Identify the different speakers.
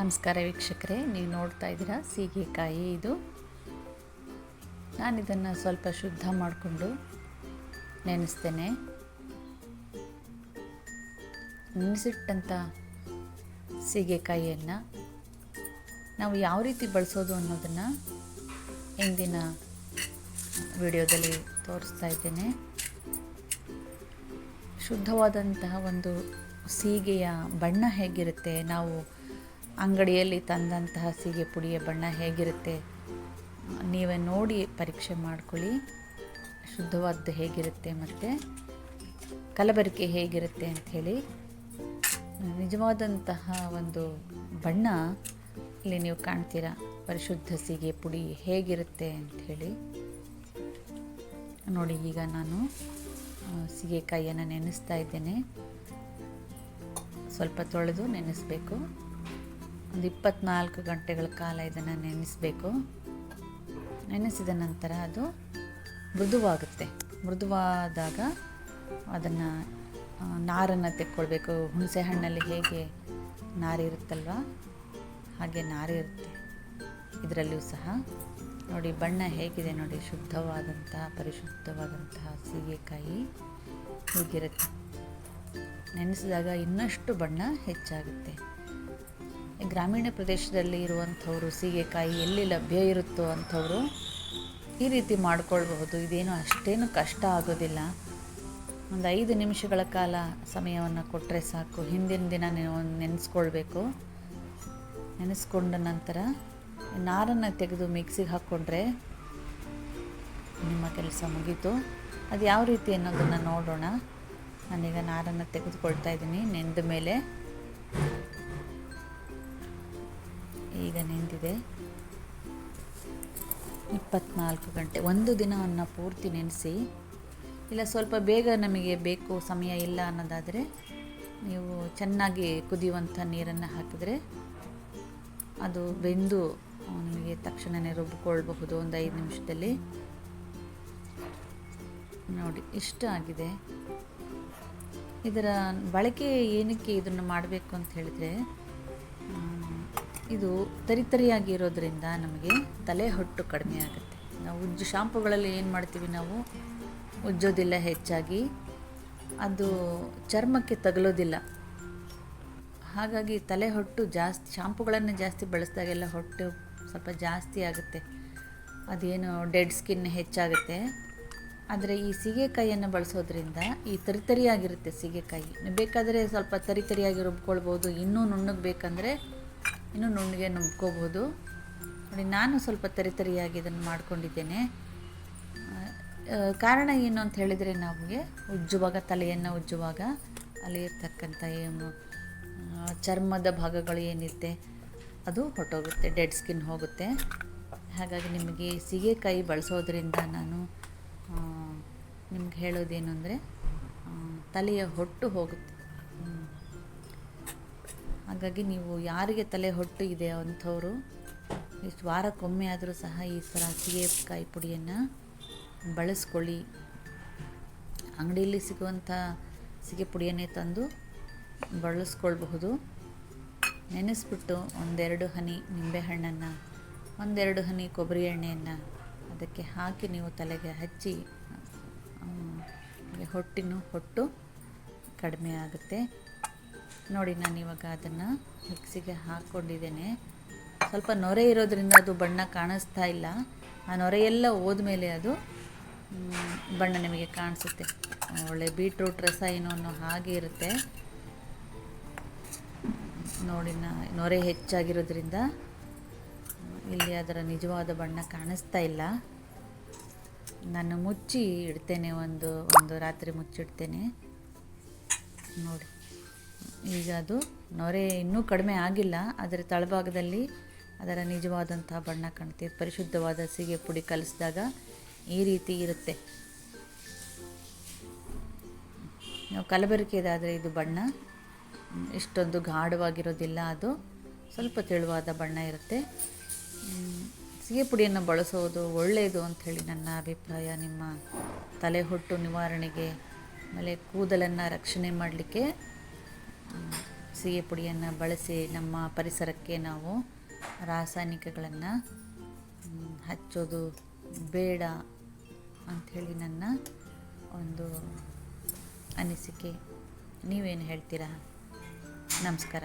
Speaker 1: ನಮಸ್ಕಾರ ವೀಕ್ಷಕರೇ, ನೀವು ನೋಡ್ತಾ ಇದ್ದೀರಾ ಸೀಗೆಕಾಯಿ ಇದು. ನಾನು ಇದನ್ನು ಸ್ವಲ್ಪ ಶುದ್ಧ ಮಾಡಿಕೊಂಡು ನೆನೆಸ್ತೇನೆ. ನೆನೆಸಿಟ್ಟಂಥ ಸೀಗೆಕಾಯಿಯನ್ನು ನಾವು ಯಾವ ರೀತಿ ಬಳಸೋದು ಅನ್ನೋದನ್ನು ಇಂದಿನ ವಿಡಿಯೋದಲ್ಲಿ ತೋರಿಸ್ತಾ ಇದ್ದೇನೆ. ಶುದ್ಧವಾದಂತಹ ಒಂದು ಸೀಗೆಯ ಬಣ್ಣ ಹೇಗಿರುತ್ತೆ, ನಾವು ಅಂಗಡಿಯಲ್ಲಿ ತಂದಂತಹ ಸೀಗೆ ಪುಡಿಯ ಬಣ್ಣ ಹೇಗಿರುತ್ತೆ? ನೀವೇ ನೋಡಿ ಪರೀಕ್ಷೆ ಮಾಡ್ಕೊಳ್ಳಿ. ಶುದ್ಧವಾದ್ದು ಹೇಗಿರುತ್ತೆ ಮತ್ತು? ಕಲಬೆರಕೆ ಹೇಗಿರುತ್ತೆ ಅಂಥೇಳಿ ನಿಜವಾದಂತಹ ಒಂದು ಬಣ್ಣ ಇಲ್ಲಿ ನೀವು ಕಾಣ್ತೀರಾ? ಪರಿಶುದ್ಧ ಸೀಗೆ ಪುಡಿ ಹೇಗಿರುತ್ತೆ ಅಂಥೇಳಿ ನೋಡಿ ಈಗ ನಾನು ಸೀಗೆಕಾಯಿಯನ್ನು ನೆನೆಸ್ತಾ ಇದ್ದೇನೆ. ಸ್ವಲ್ಪ ತೊಳೆದು ನೆನೆಸಬೇಕು. ಒಂದು ಇಪ್ಪತ್ನಾಲ್ಕು ಗಂಟೆಗಳ ಕಾಲ ಇದನ್ನು ನೆನೆಸಬೇಕು. ನೆನೆಸಿದ ನಂತರ ಅದು ಮೃದುವಾಗುತ್ತೆ. ಮೃದುವಾದಾಗ ಅದನ್ನು ನಾರನ್ನು ತೆಕ್ಕೊಳ್ಬೇಕು. ಹುಣಸೆ ಹಣ್ಣಲ್ಲಿ ಹೇಗೆ ನಾರಿರುತ್ತಲ್ವ? ಹಾಗೆ ನಾರಿರುತ್ತೆ. ಇದರಲ್ಲಿಯೂ ಸಹ ನೋಡಿ ಬಣ್ಣ ಹೇಗಿದೆ ನೋಡಿ. ಶುದ್ಧವಾದಂತಹ, ಪರಿಶುದ್ಧವಾದಂತಹ ಸೀಗೆಕಾಯಿ ಹೀಗಿರುತ್ತೆ. ನೆನೆಸಿದಾಗ ಇನ್ನಷ್ಟು ಬಣ್ಣ ಹೆಚ್ಚಾಗುತ್ತೆ. ಗ್ರಾಮೀಣ ಪ್ರದೇಶದಲ್ಲಿ ಇರುವಂಥವರು, ಸೀಗೆಕಾಯಿ ಎಲ್ಲಿ ಲಭ್ಯ ಇರುತ್ತೋ ಅಂಥವರು ಈ ರೀತಿ ಮಾಡಿಕೊಳ್ಬಹುದು. ಇದೇನು ಅಷ್ಟೇನು ಕಷ್ಟ ಆಗೋದಿಲ್ಲ. ಒಂದು ಐದು ನಿಮಿಷಗಳ ಕಾಲ ಸಮಯವನ್ನು ಕೊಟ್ಟರೆ ಸಾಕು. ಹಿಂದಿನ ದಿನ ನೆನೆಸ್ಕೊಳ್ಬೇಕು. ನೆನೆಸ್ಕೊಂಡ ನಂತರ ನಾರನ್ನು ತೆಗೆದು ಮಿಕ್ಸಿಗೆ ಹಾಕ್ಕೊಂಡ್ರೆ ನಿಮ್ಮ ಕೆಲಸ ಮುಗೀತು. ಅದು ಯಾವ ರೀತಿ ಅನ್ನೋದನ್ನು ನೋಡೋಣ. ನಾನೀಗ ನಾರನ್ನು ತೆಗೆದುಕೊಳ್ತಾ ಇದ್ದೀನಿ. ನೆಂದ ಮೇಲೆ ಈಗ ನೆಂದಿದೆ ಇಪ್ಪತ್ನಾಲ್ಕು ಗಂಟೆ. ಒಂದು ದಿನವನ್ನು ಪೂರ್ತಿ ನೆನೆಸಿ, ಇಲ್ಲ ಸ್ವಲ್ಪ ಬೇಗ ನಮಗೆ ಬೇಕು, ಸಮಯ ಇಲ್ಲ ಅನ್ನೋದಾದರೆ, ನೀವು ಚೆನ್ನಾಗಿ ಕುದಿಯುವಂಥ ನೀರನ್ನು ಹಾಕಿದರೆ, ಅದು ಬೆಂದು ನಿಮಗೆ ತಕ್ಷಣವೇ ರುಬ್ಬಿಕೊಳ್ಬಹುದು ಒಂದು ಐದು ನಿಮಿಷದಲ್ಲಿ. ನೋಡಿ, ಇಷ್ಟ ಆಗಿದೆ. ಇದರ ಬಳಕೆ ಏನಕ್ಕೆ ಇದನ್ನು ಮಾಡಬೇಕು ಅಂತ ಹೇಳಿದರೆ ಇದು ತರಿತರಿಯಾಗಿ ಇರೋದ್ರಿಂದ ನಮಗೆ ತಲೆ ಹೊಟ್ಟು ಕಡಿಮೆ ಆಗುತ್ತೆ. ನಾವು ಉಜ್ಜು ಶಾಂಪುಗಳಲ್ಲಿ ಏನು ಮಾಡ್ತೀವಿ ನಾವು? ಉಜ್ಜೋದಿಲ್ಲ ಹೆಚ್ಚಾಗಿ. ಅದು ಚರ್ಮಕ್ಕೆ ತಗಲೋದಿಲ್ಲ. ಹಾಗಾಗಿ ತಲೆ ಹೊಟ್ಟು ಜಾಸ್ತಿ, ಶಾಂಪುಗಳನ್ನು ಜಾಸ್ತಿ ಬಳಸಿದಾಗೆಲ್ಲ ಹೊಟ್ಟು ಸ್ವಲ್ಪ ಜಾಸ್ತಿ ಆಗುತ್ತೆ. ಅದೇನು ಡೆಡ್ ಸ್ಕಿನ್ ಹೆಚ್ಚಾಗುತ್ತೆ. ಆದರೆ ಈ ಸೀಗೆಕಾಯಿಯನ್ನು ಬಳಸೋದ್ರಿಂದ ಈ ತರಿತರಿಯಾಗಿರುತ್ತೆ ಸೀಗೆಕಾಯಿ. ಬೇಕಾದರೆ ಸ್ವಲ್ಪ ತರಿತರಿಯಾಗಿ ರುಬ್ಕೊಳ್ಬೋದು, ಇನ್ನೂ ನುಣ್ಣಗೆ ಬೇಕಂದರೆ ಇನ್ನೂ ನುಣ್ಣಗೆ ನುಬ್ಕೋಬೋದು. ನೋಡಿ, ನಾನು ಸ್ವಲ್ಪ ತರಿತರಿಯಾಗಿ ಇದನ್ನು ಮಾಡ್ಕೊಂಡಿದ್ದೇನೆ. ಕಾರಣ ಏನು ಅಂತ ಹೇಳಿದರೆ ನಮಗೆ ಉಜ್ಜುವಾಗ, ತಲೆಯನ್ನು ಉಜ್ಜುವಾಗ ಅಲ್ಲಿ ಇರ್ತಕ್ಕಂಥ ಏನು ಚರ್ಮದ ಭಾಗಗಳು ಏನಿರುತ್ತೆ, ಅದು ಹೊಟ್ಟೋಗುತ್ತೆ, ಡೆಡ್ ಸ್ಕಿನ್ ಹೋಗುತ್ತೆ. ಹಾಗಾಗಿ ನಿಮಗೆ ಸೀಗೆಕಾಯಿ ಬಳಸೋದ್ರಿಂದ ನಾನು ನಿಮ್ಗೆ ಹೇಳೋದೇನು ಅಂದರೆ ತಲೆಯ ಹೊಟ್ಟು ಹೋಗುತ್ತೆ. ಹಾಗಾಗಿ ನೀವು ಯಾರಿಗೆ ತಲೆ ಹೊಟ್ಟು ಇದೆ ಅಂಥವರು, ಇಷ್ಟು ವಾರಕ್ಕೊಮ್ಮೆ ಆದರೂ ಸಹ ಈ ಥರ ಸೀಗೆಕಾಯಿ ಪುಡಿಯನ್ನು ಬಳಸ್ಕೊಳ್ಳಿ. ಅಂಗಡಿಯಲ್ಲಿ ಸಿಗುವಂಥ ಸೀಗೆ ಪುಡಿಯನ್ನೇ ತಂದು ಬಳಸ್ಕೊಳ್ಬಹುದು. ನೆನೆಸ್ಬಿಟ್ಟು ಒಂದೆರಡು ಹನಿ ನಿಂಬೆಹಣ್ಣನ್ನು ಒಂದೆರಡು ಹನಿ ಕೊಬ್ಬರಿ ಎಣ್ಣೆಯನ್ನು ಅದಕ್ಕೆ ಹಾಕಿ ನೀವು ತಲೆಗೆ ಹಚ್ಚಿ ಹೊಟ್ಟಿನ ಹೊಟ್ಟು ಕಡಿಮೆ ಆಗುತ್ತೆ. ನೋಡಿ, ನಾನು ಇವಾಗ ಅದನ್ನು ಮಿಕ್ಸಿಗೆ ಹಾಕ್ಕೊಂಡಿದ್ದೇನೆ. ಸ್ವಲ್ಪ ನೊರೆ ಇರೋದ್ರಿಂದ ಅದು ಬಣ್ಣ ಕಾಣಿಸ್ತಾ ಇಲ್ಲ. ಆ ನೊರೆಯೆಲ್ಲ ಹೋದ್ಮೇಲೆ ಅದು ಬಣ್ಣ ನಿಮಗೆ ಕಾಣಿಸುತ್ತೆ. ಒಳ್ಳೆ ಬೀಟ್ರೂಟ್ ರಸ ಏನೋ ಅನ್ನೋ ಹಾಗೆ ಇರುತ್ತೆ. ನೋಡಿ, ನ, ನೊರೆ ಹೆಚ್ಚಾಗಿರೋದ್ರಿಂದ ಇಲ್ಲಿ ಅದರ ನಿಜವಾದ ಬಣ್ಣ ಕಾಣಿಸ್ತಾ ಇಲ್ಲ. ನಾನು ಮುಚ್ಚಿ ಇಡ್ತೇನೆ ಒಂದು ಒಂದು ರಾತ್ರಿ ಮುಚ್ಚಿಡ್ತೇನೆ. ನೋಡಿ. ಈಗ ಅದು ನೊರೆ ಇನ್ನೂ ಕಡಿಮೆ ಆಗಿಲ್ಲ, ಆದರೆ ತಳಭಾಗದಲ್ಲಿ ಅದರ ನಿಜವಾದಂತಹ ಬಣ್ಣ ಕಾಣುತ್ತೆ. ಪರಿಶುದ್ಧವಾದ ಸೀಗೆ ಪುಡಿ ಕಲಿಸಿದಾಗ ಈ ರೀತಿ ಇರುತ್ತೆ. ನಾವು ಕಲಬೆರಕೆದಾದರೆ ಇದು ಬಣ್ಣ. ಇಷ್ಟೊಂದು ಗಾಢವಾಗಿರೋದಿಲ್ಲ ಅದು. ಸ್ವಲ್ಪ ತೆಳುವಾದ ಬಣ್ಣ ಇರುತ್ತೆ. ಸೀಗೆ ಪುಡಿಯನ್ನು ಬಳಸೋದು ಒಳ್ಳೆಯದು ಅಂಥೇಳಿ ನನ್ನ ಅಭಿಪ್ರಾಯ. ನಿಮ್ಮ ತಲೆ ಹೊಟ್ಟು ನಿವಾರಣೆಗೆ, ಆಮೇಲೆ ಕೂದಲನ್ನು ರಕ್ಷಣೆ ಮಾಡಲಿಕ್ಕೆ ಕುಡಿಸಿಗೆ ಪುಡಿಯನ್ನು ಬಳಸಿ ನಮ್ಮ ಪರಿಸರಕ್ಕೆ ನಾವು ರಾಸಾಯನಿಕಗಳನ್ನು ಹಚ್ಚೋದು ಬೇಡ ಅಂಥೇಳಿ ನನ್ನ ಒಂದು ಅನಿಸಿಕೆ. ನೀವೇನು ಹೇಳ್ತೀರಾ? ನಮಸ್ಕಾರ.